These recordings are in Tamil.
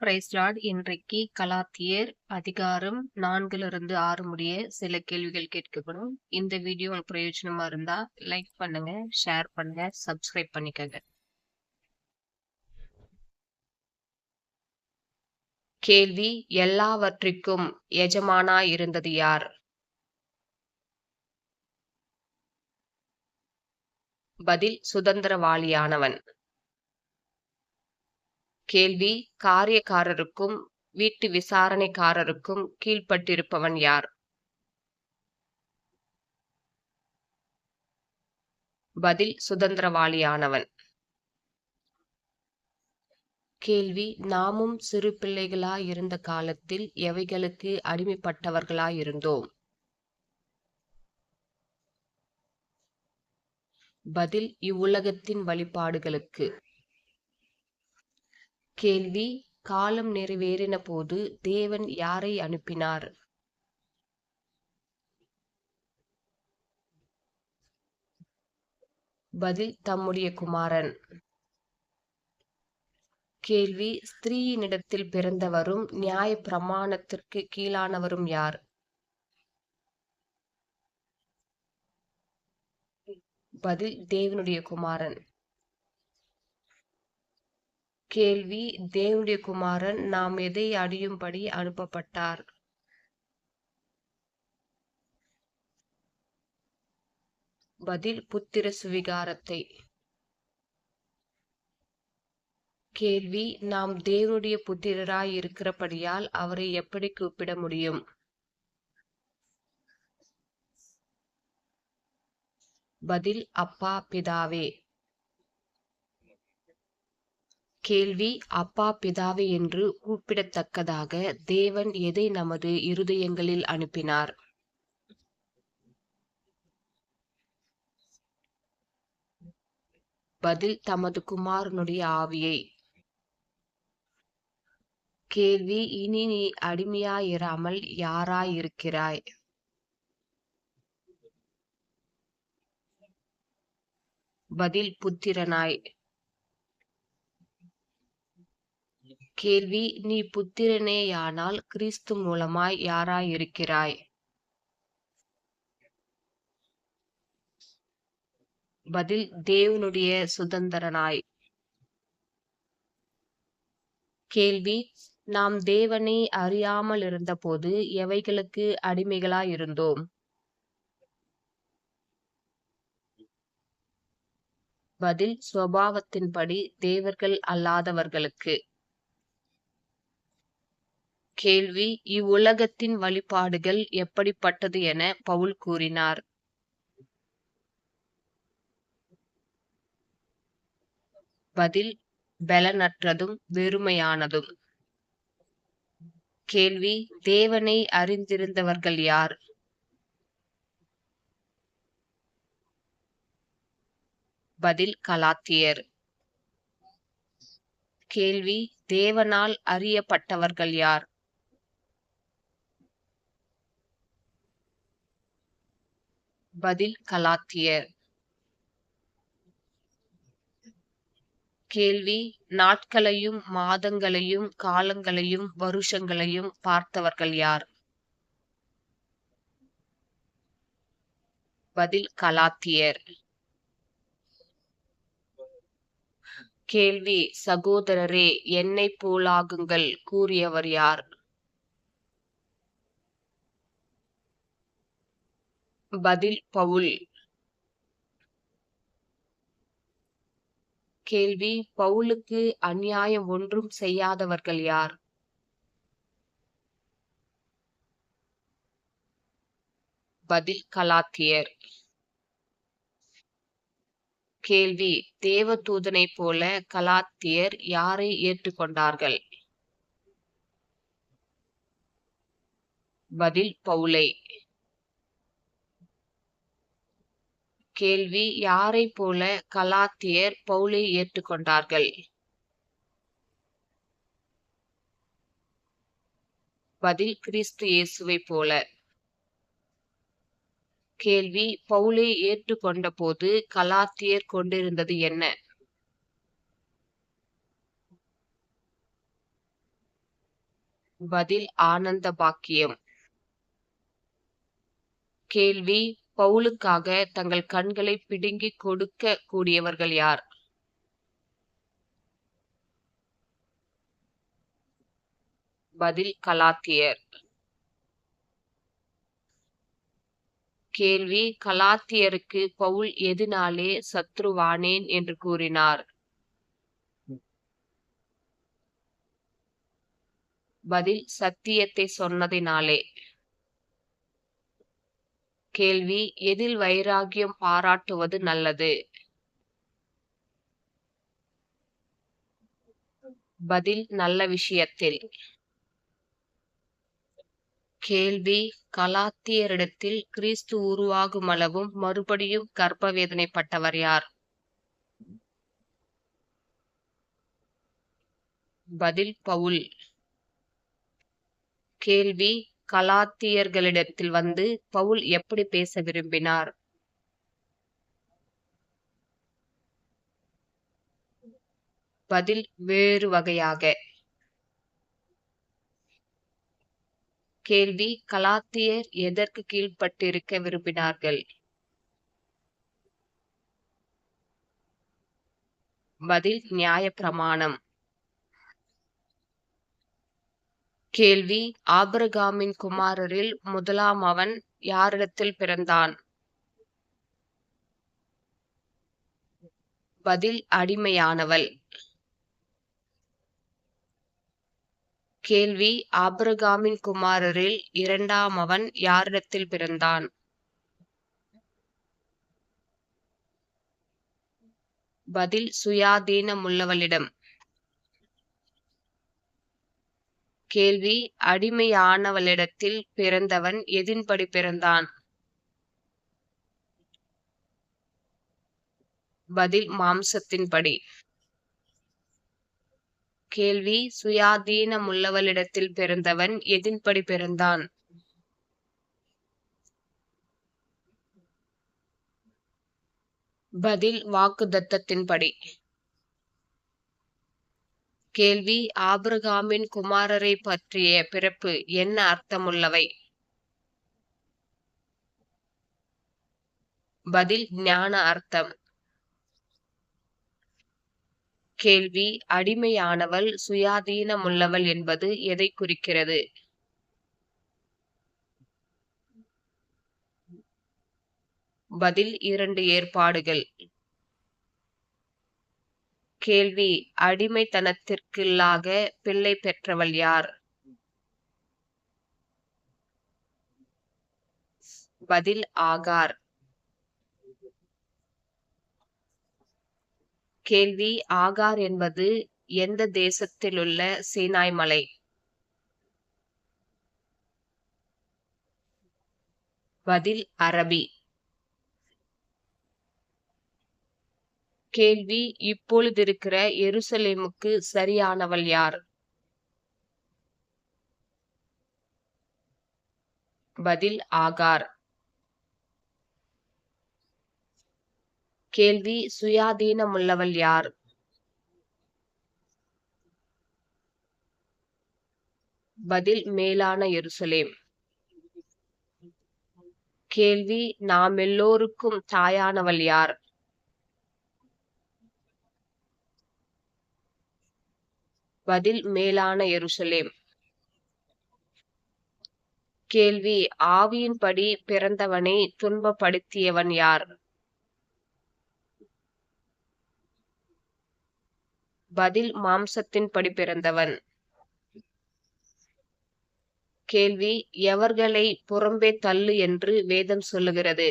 பிரைஸ்டார்ட் இன்றைக்கு கலாத்தியர் அதிகாரம் நான்கிலிருந்து ஆறு முடிய சில கேள்விகள் கேட்கப்படும். இந்த வீடியோ உங்களுக்கு பிரயோஜனமா இருந்தா லைக் பண்ணுங்க ஷேர் பண்ணுங்க சப்ஸ்கிரைப் பண்ணிக்கங்க. கேள்வி எல்லாவற்றிற்கும் எஜமானா இருந்தது யார்? பதில் சுதந்திரவாளியானவன். கேள்வி காரியக்காரருக்கும் வீட்டு விசாரணைக்காரருக்கும் கீழ்ப்பட்டிருப்பவன் யார்? பதில் சுதந்திரவாளியானவன். கேள்வி நாமும் சிறு பிள்ளைகளாயிருந்த காலத்தில் எவைகளுக்கு அடிமைப்பட்டவர்களாயிருந்தோம்? பதில் இவ்வுலகத்தின் வழிபாடுகளுக்கு. கேள்வி காலம் நிறைவேறின போது தேவன் யாரை அனுப்பினார்? பதில் தம்முடைய குமாரன். கேள்வி ஸ்திரீயினிடத்தில் பிறந்தவரும் நியாய பிரமாணத்திற்கு கீழானவரும் யார்? பதில் தேவனுடைய குமாரன். கேள்வி. தேவனுடைய குமாரன் நாம் எதை அடியும்படி அனுப்பப்பட்டார்? பதில் புத்திர சுவிகாரத்தை. கேள்வி நாம் தேவனுடைய புத்திரராய் இருக்கிறபடியால் அவரை எப்படி கூப்பிட முடியும்? பதில் அப்பா பிதாவே. கேள்வி அப்பா பிதாவே என்று கூப்பிடத்தக்கதாக தேவன் எதை நமது இருதயங்களில் அனுப்பினார்? பதில் தமது குமாரனுடைய ஆவியை. கேள்வி இனி நீ அடிமையாயிராமல் யாராயிருக்கிறாய்? பதில் புத்திரனாய். கேள்வி நீ புத்திரனேயானால் கிறிஸ்து மூலமாய் யாராயிருக்கிறாய்? பதில் தேவனுடைய சுதந்திரனாய். கேள்வி நாம் தேவனை அறியாமல் இருந்தபோது எவைகளுக்கு அடிமைகளாயிருந்தோம்? பதில் சுவாவத்தின்படி தேவர்கள் அல்லாதவர்களுக்கு. கேள்வி இவ்வுலகத்தின் வழிபாடுகள் எப்படிப்பட்டது என பவுல் கூறினார். பதில் பலனற்றதும் வெறுமையானதும். கேள்வி தேவனை அறிந்திருந்தவர்கள் யார்? பதில் கலாத்தியர். கேள்வி தேவனால் அறியப்பட்டவர்கள் யார்? பதில் கலாத்தியர். கேள்வி நாட்களையும் மாதங்களையும் காலங்களையும் வருஷங்களையும் பார்த்தவர்கள் யார்? பதில் கலாத்தியர். கேள்வி சகோதரரே என்னை போலாகுங்கள் கூறியவர் யார்? பதில் பவுல். கேள்வி பவுலுக்கு அநியாயம் ஒன்றும் செய்யாதவர்கள் யார்? பதில் கலாத்தியர். கேள்வி தேவதூதனை போல கலாத்தியர் யாரை ஏற்றுக்கொண்டார்கள்? பதில் பவுலை. கேள்வி யாரை போல கலாத்தியர் பவுலை ஏற்றுக்கொண்டார்கள்? பதில் கிறிஸ்து இயேசுவை போல. கேள்வி பவுலை ஏற்றுக்கொண்ட போது கலாத்தியர் கொண்டிருந்தது என்ன? பதில் ஆனந்த பாக்கியம். கேள்வி பவுலுக்காக தங்கள் கண்களை பிடுங்கி கொடுக்க கூடியவர்கள் யார்? பதில் கலாத்தியர். கேள்வி கலாத்தியருக்கு பவுல் எதினாலே சத்ருவானேன் என்று கூறினார். பதில் சத்தியத்தை சொன்னதினாலே. கேள்வி எதில் வைராகியம் பாராட்டுவது நல்லது? பதில் நல்ல விஷயத்தில். கேள்வி கலாத்தியரிடத்தில் கிறிஸ்து உருவாகுமளவும் மறுபடியும் கர்ப்ப வேதனைப்பட்டவர் யார்? பதில் பவுல். கேள்வி கலாத்தியர்களிடத்தில் வந்து பவுல் எப்படி பேச விரும்பினார்? பதில் வேறு வகையாக. கேள்வி கலாத்தியர் எதற்கு கீழ்ப்பட்டிருக்க விரும்பினார்கள்? பதில் நியாயப்பிரமாணம். கேள்வி. ஆபிரகாமின் குமாரரில் முதலாம் அவன் யாரிடத்தில் பிறந்தான்? பதில் அடிமையானவள். கேள்வி ஆபிரகாமின் குமாரரில் இரண்டாம் அவன் யாரிடத்தில் பிறந்தான்? பதில் சுயாதீனமுள்ளவளிடம். கேள்வி. அடிமையானவளிடத்தில் பிறந்தவன் எதின்படி பிறந்தான்? பதில் மாம்சத்தின்படி. கேள்வி சுயாதீனமுள்ளவளிடத்தில் பிறந்தவன் எதின்படி பிறந்தான்? பதில் வாக்குதத்தத்தின்படி கேள்வி. ஆபிரகாமின் குமாரரை பற்றிய பிறப்பு என்ன அர்த்தமுள்ளவை? பதில் ஞான அர்த்தம். கேள்வி அடிமையானவள் சுயாதீனமுள்ளவள் என்பது எதை குறிக்கிறது? பதில் இரண்டு ஏற்பாடுகள். கேள்வி. அடிமைத்தனத்திற்குள்ளாக பிள்ளை பெற்றவள் யார்? பதில் ஆகார். கேள்வி. ஆகார் என்பது எந்த தேசத்திலுள்ள சீனாய் மலை பதில் அரபி. கேள்வி இப்பொழுதிருக்கிற எருசலேமுக்கு சரியானவள் யார்? பதில் ஆகார். கேள்வி சுயாதீனமுள்ளவள் யார்? பதில் மேலான எருசலேம். கேள்வி நாம் எல்லோருக்கும் தாயானவள் யார்? பதில் மேலான எருசலேம். கேள்வி ஆவியின்படி பிறந்தவனை துன்பப்படுத்தியவன் யார்? பதில் மாம்சத்தின்படி பிறந்தவன். கேள்வி எவர்களை புறம்பே தள்ளு என்று வேதம் சொல்லுகிறது?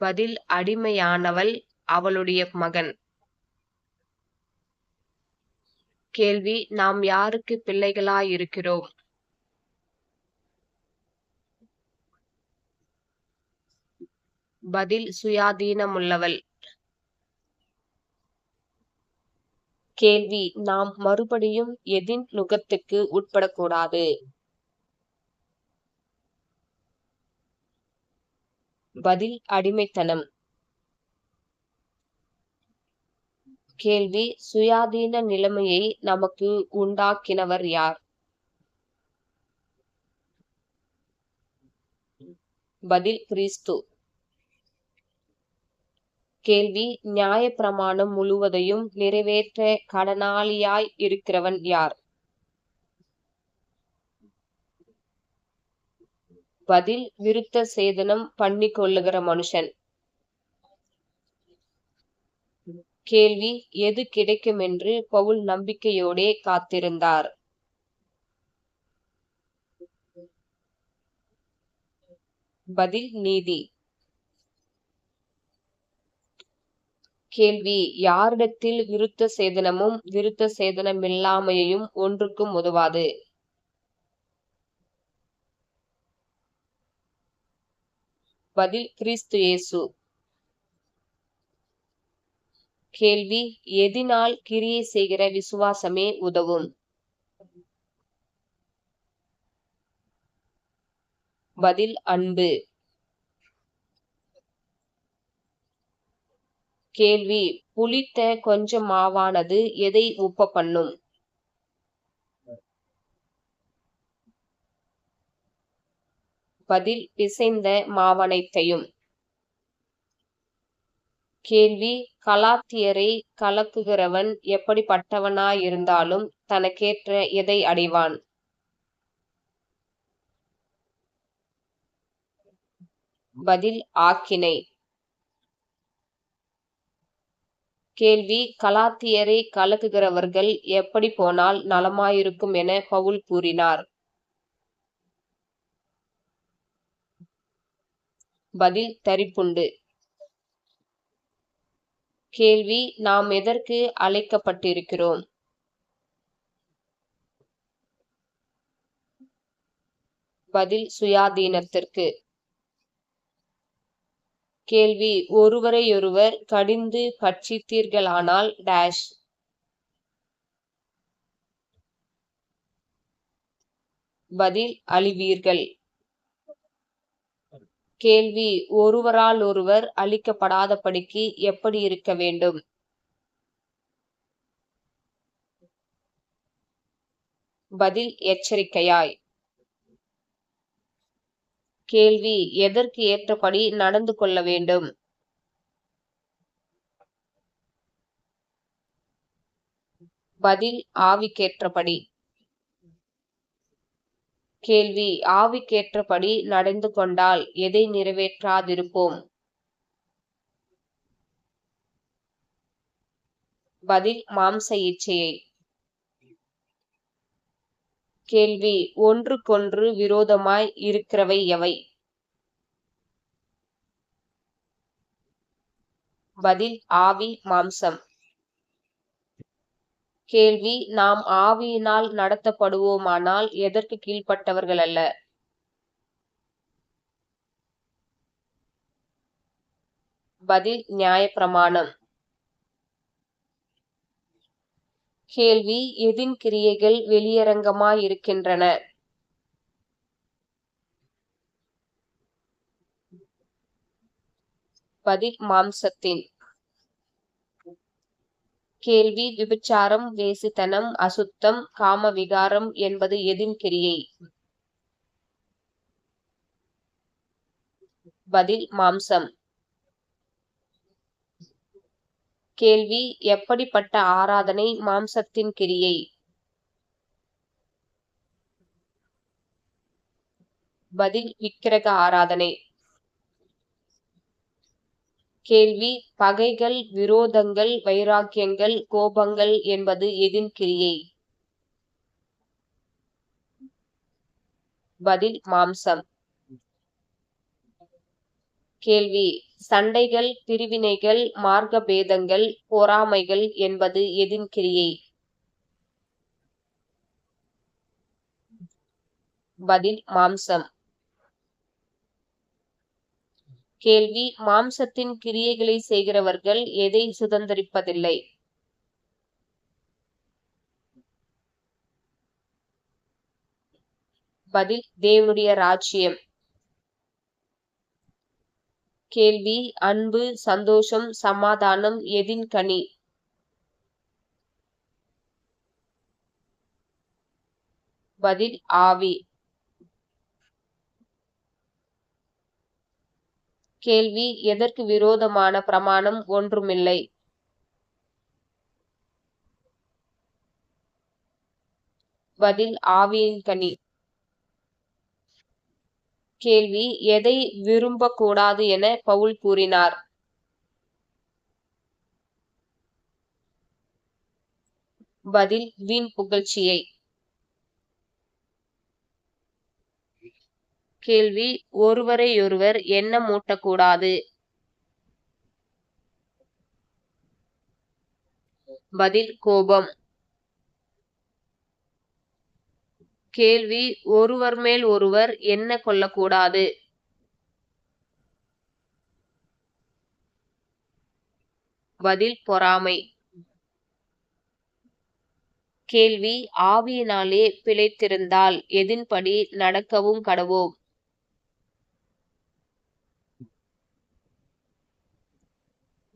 பதில் அடிமையானவள் அவளுடைய மகன். கேள்வி நாம் யாருக்கு பிள்ளைகளாயிருக்கிறோம்? பதில் சுயாதீனமுள்ளவள். கேள்வி நாம் மறுபடியும் எதின் நுகத்துக்கு உட்படக்கூடாது? பதில் அடிமைத்தனம். கேள்வி சுயாதீன நிலைமையை நமக்கு உண்டாக்கினவர் யார்? பதில் கிறிஸ்து. கேள்வி நியாயப்பிரமாணம் முழுவதையும் நிறைவேற்ற கடனாளியாய் இருக்கிறவன் யார்? பதில் விருத்த சேதனம் பண்ணி கொள்ளுகிற மனுஷன். கேள்வி எது கிடைக்கும் என்று பவுல் நம்பிக்கையோடே காத்திருந்தார். பதில் நீதி. கேள்வி யாரிடத்தில் விருத்த சேதனமும் விருத்த சேதனமில்லாமையும் ஒன்றுக்கும் உதவாது. பதில் கிறிஸ்து இயேசு. கேள்வி எதினால் கிரியை செய்கிற விசுவாசமே உதவும். பதில் அன்பு. கேள்வி புளித்த கொஞ்சம் மாவானது எதை உப்ப பண்ணும் பதில் பிசைந்த மாவனைத்தையும். கேள்வி கலாத்தியரை கலக்குகிறவன் எப்படிப்பட்டவனாயிருந்தாலும் தனக்கேற்ற எதை அடைவான்? பதில் ஆக்கினை. கேள்வி கலாத்தியரை கலக்குகிறவர்கள் எப்படி போனால் நலமாயிருக்கும் என பவுல் கூறினார். பதில் தரிப்புண்டு. கேள்வி நாம் எதற்கு அழைக்கப்பட்டிருக்கிறோம்? பதில் சுயாதீனத்திற்கு. கேள்வி ஒருவரையொருவர் கடிந்து பட்சித்தீர்களானால் டேஷ். பதில் அழிவீர்கள். கேள்வி ஒருவரால் ஒருவர் அழிக்கப்படாதபடிக்கு எப்படி இருக்க வேண்டும்? பதில் எச்சரிக்கையாய். கேள்வி எதற்கு ஏற்றபடி நடந்து கொள்ள வேண்டும்? பதில் ஆவிக்கேற்றபடி. கேள்வி. ஆவிக்கேற்றபடி நடந்து கொண்டால் எதை நிறைவேற்றாதிருப்போம்? பதில் மாம்ச இச்சையை. கேள்வி ஒன்றுக்கொன்று விரோதமாய் இருக்கிறவை எவை? பதில் ஆவி மாம்சம். கேள்வி நாம் ஆவியினால் நடத்தப்படுவோமானால் எதற்கு கீழ்ப்பட்டவர்கள் அல்ல? பதில் நியாயப்பிரமாணம். கேள்வி எதின் கிரியைகள் வெளியரங்கமாயிருக்கின்றன? பதில் மாம்சத்தின். கேள்வி விபச்சாரம் வேசித்தனம் அசுத்தம் காம விகாரம் என்பது எதின் கிரியை? பதில் மாம்சம். கேள்வி எப்படிப்பட்ட ஆராதனை மாம்சத்தின் கிரியை? பதில் விக்கிரக ஆராதனை. கேள்வி பகைகள் விரோதங்கள் வைராக்கியங்கள் கோபங்கள் என்பது எதின் கிரியை? பதில் மாம்சம். கேள்வி சண்டைகள் பிரிவினைகள் மார்க்க பேதங்கள் பொறாமைகள் என்பது எதின் கிரியை? பதில் மாம்சம். கேள்வி. மாம்சத்தின் கிரியைகளை செய்கிறவர்கள் எதை சுதந்திரிப்பதில்லை? பதில் தேவனுடைய ராஜ்யம். கேள்வி அன்பு சந்தோஷம் சமாதானம் எதின் கனி? பதில் ஆவி. கேள்வி எதற்கு விரோதமான பிரமாணம் ஒன்றுமில்லை. பதில் ஆவியின் கனி. கேள்வி எதை விரும்பக்கூடாது என பவுல் கூறினார். பதில் வீண் புகழ்ச்சியை. கேள்வி. ஒருவரையொருவர் எண்ணம் மூட்டக்கூடாது பதில் கோபம். கேள்வி ஒருவர் மேல் ஒருவர் என்ன கொள்ளக்கூடாது. பதில் பொறாமை. கேள்வி ஆவியினாலே பிழைத்திருந்தால் எதின்படி நடக்கவும் கடவோம்.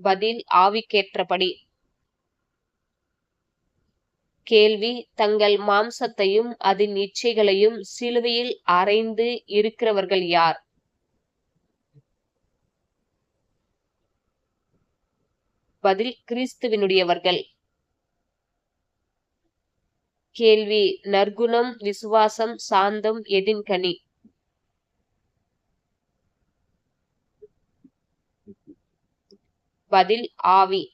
பதில் ஆவிக்கேற்றபடி. கேள்வி தங்கள் மாம்சத்தையும் அதன் இச்சைகளையும் சிலுவையில் அறைந்து இருக்கிறவர்கள் யார்? பதில் கிறிஸ்துவினுடையவர்கள். கேள்வி நற்குணம் விசுவாசம் சாந்தம் எதின் கனி பதில் ஆவி.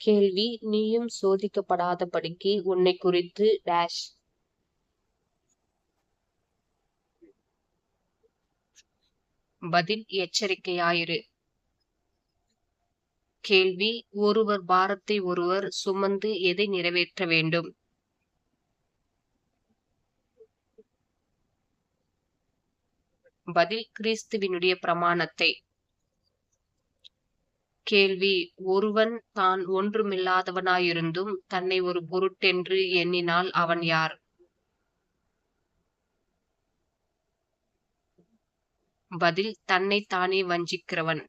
கேள்வி நீயும் சோதிக்கப்படாதபடிக்கு உன்னை குறித்து டேஷ் பதில் எச்சரிக்கையாயிரு. கேள்வி ஒருவர் பாரத்தை ஒருவர் சுமந்து எதை நிறைவேற்ற வேண்டும்? பதில் கிறிஸ்துவினுடைய பிரமாணத்தை. கேள்வி. ஒருவன் தான் ஒன்றுமில்லாதவனாயிருந்தும் தன்னை ஒரு பொருட்டென்று எண்ணினால் அவன் யார்? பதில் தன்னைத்தானே வஞ்சிக்கிறவன்.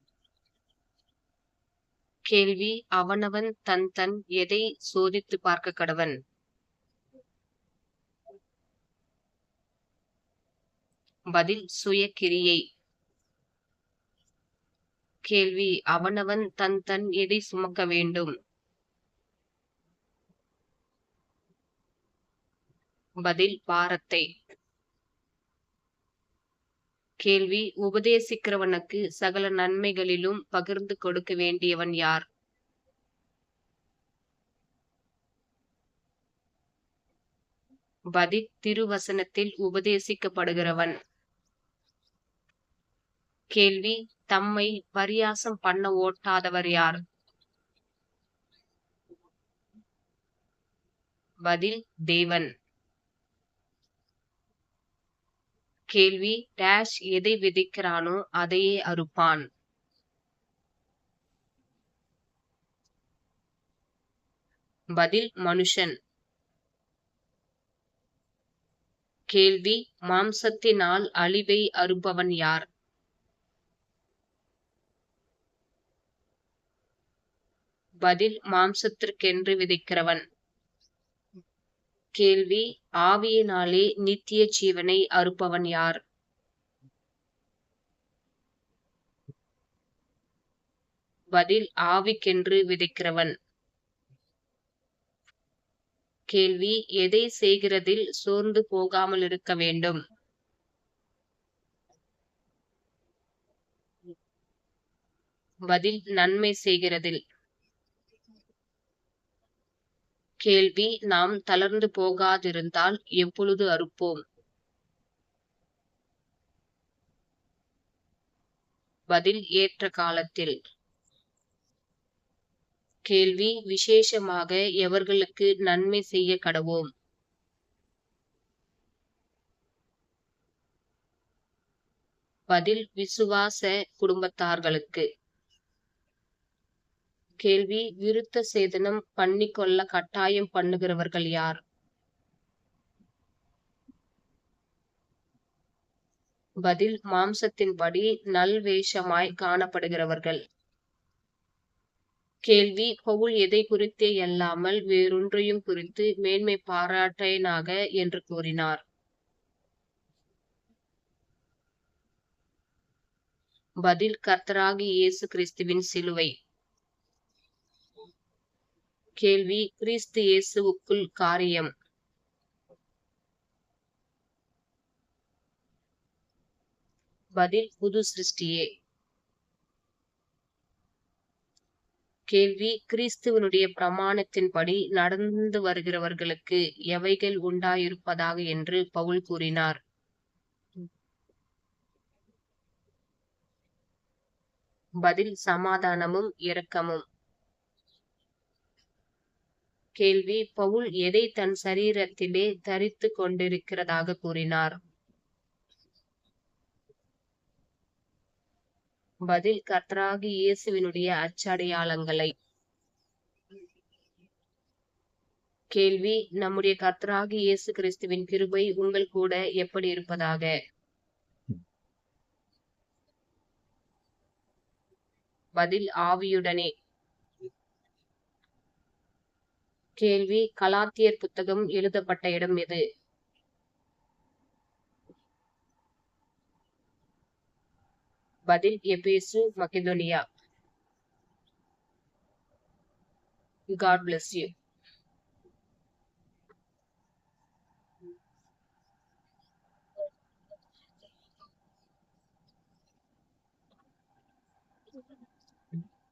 கேள்வி அவனவன் தன் தன் எதை சோதித்து பார்க்க கடவன்? பதில் சுயக்கிரியை. கேள்வி. அவனவன் தன் தன் எடை சுமக்க வேண்டும். பதில் பாரத்தை. கேள்வி. உபதேசிக்கிறவனுக்கு சகல நன்மைகளிலும் பகிர்ந்து கொடுக்க வேண்டியவன் யார்? பதில். திருவசனத்தில் உபதேசிக்கப்படுகிறவன். கேள்வி தம்மை பரியாசம் பண்ண ஓட்டாதவர் யார்? பதில் தேவன். கேள்வி டேஷ் எதை விதைக்கிறானோ அதையே அறுப்பான். பதில் மனுஷன். கேள்வி மாம்சத்தினால் அழிவை அறுப்பவன் யார்? பதில் மாம்சத்திற்கென்று விதைக்கிறவன். கேள்வி ஆவியினாலே நித்திய ஜீவனை அறுப்பவன் யார்? பதில் ஆவிக்கென்று விதைக்கிறவன். கேள்வி எதை செய்கிறதில் சோர்ந்து போகாமல் இருக்க வேண்டும்? பதில் நன்மை செய்கிறதில். கேள்வி நாம் தளர்ந்து போகாதிருந்தால் எப்பொழுது அறுப்போம்? பதில் ஏற்ற காலத்தில். கேள்வி விசேஷமாக எவர்களுக்கு நன்மை செய்ய கடவோம்? பதில் விசுவாச குடும்பத்தார்களுக்கு. கேள்வி விருத்த சேதனம் பண்ணிக்கொள்ள கட்டாயம் பண்ணுகிறவர்கள் யார்? பதில் மாம்சத்தின்படி நல்வேஷமாய் காணப்படுகிறவர்கள். கேள்வி பவுல் எதை குறித்தே அல்லாமல் வேறொன்றையும் குறித்து மேன்மை பாராட்டேனாக என்று கூறினார். பதில் கர்த்தராகி இயேசு கிறிஸ்துவின் சிலுவை. கேள்வி கிறிஸ்து இயேசுவுக்குள் காரியம். பதில் புது சிருஷ்டியே. கேள்வி கிறிஸ்துவனுடைய பிரமாணத்தின்படி நடந்து வருகிறவர்களுக்கு எவைகள் உண்டாயிருப்பதாக என்று பவுல் கூறினார். பதில் சமாதானமும் இரக்கமும். கேள்வி. பவுல் எதை தன் சரீரத்திலே தரித்து கொண்டிருக்கிறதாக கூறினார்? பதில் கர்த்தராகி இயேசுவினுடைய அச்சடையாளங்களை. கேள்வி நம்முடைய கர்த்தராகி இயேசு கிறிஸ்துவின் கிருபை உங்கள் கூட எப்படி இருப்பதாக? பதில் ஆவியுடனே. கேள்வி கலாத்தியர் புத்தகம் எழுதப்பட்ட இடம் எது? பதில் எபேசு மகிதோனியா காட் பிளஸ் யூ